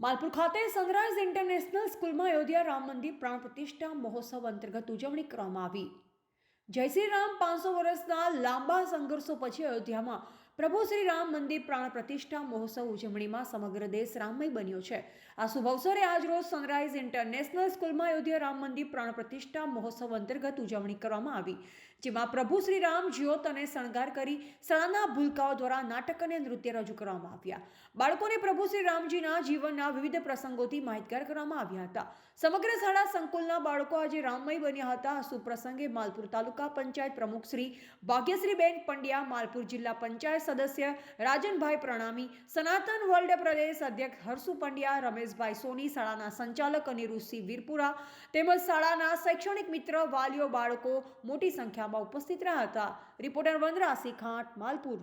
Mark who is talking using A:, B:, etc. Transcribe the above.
A: માલપુર ખાતે sunrise international સ્કૂલમાં અયોધ્યા રામ મંદિર પ્રાણ પ્રતિષ્ઠા મહોત્સવ અંતર્ગત ઉજવણી કરવામાં આવી. જય શ્રી રામ પાંચસો વર્ષના લાંબા સંઘર્ષો પછી અયોધ્યામાં પ્રભુ શ્રી રામ મંદિર પ્રાણ પ્રતિષ્ઠા મહોત્સવ ઉજવણીમાં સમગ્ર દેશ રામમય બન્યો છે. આ શુભ અવસરે આજરોજ સનરાઈઝ ઇન્ટરનેશનલ સ્કૂલમાં અયોધ્યા રામ મંદિર પ્રાણ પ્રતિષ્ઠા મહોત્સવ અંતર્ગત ઉજવણી કરવામાં આવી, જેમાં પ્રભુ શ્રી રામ જ્યોત અને શણગાર કરી શાળાના ભૂલકાઓ દ્વારા નાટક અને નૃત્ય રજૂ કરવામાં આવ્યા. બાળકોને પ્રભુ શ્રી રામજીના જીવનના વિવિધ પ્રસંગોથી માહિતગાર કરવામાં આવ્યા હતા. સમગ્ર શાળા સંકુલના બાળકો આજે રામમય બન્યા હતા. આ સુપ્રસંગે માલપુર તાલુકા પંચાયત પ્રમુખ શ્રી ભાગ્યશ્રીબેન પંડ્યા, માલપુર જિલ્લા પંચાયત સદસ્ય રાજનભાઈ પ્રણામી, સનાતન વર્લ્ડ પ્રદેશ અધ્યક્ષ હર્ષુ પંડ્યા, રમેશભાઈ સોની શાળાના સંચાલક અનિરુદ્ધસિંહ વીરપુરા તેમજ શાળાના શૈક્ષણિક મિત્ર, વાલીઓ, બાળકો મોટી સંખ્યામાં ઉપસ્થિત રહ્યા હતા. રિપોર્ટર વંદરાસિંહ ખાંટ, માલપુર.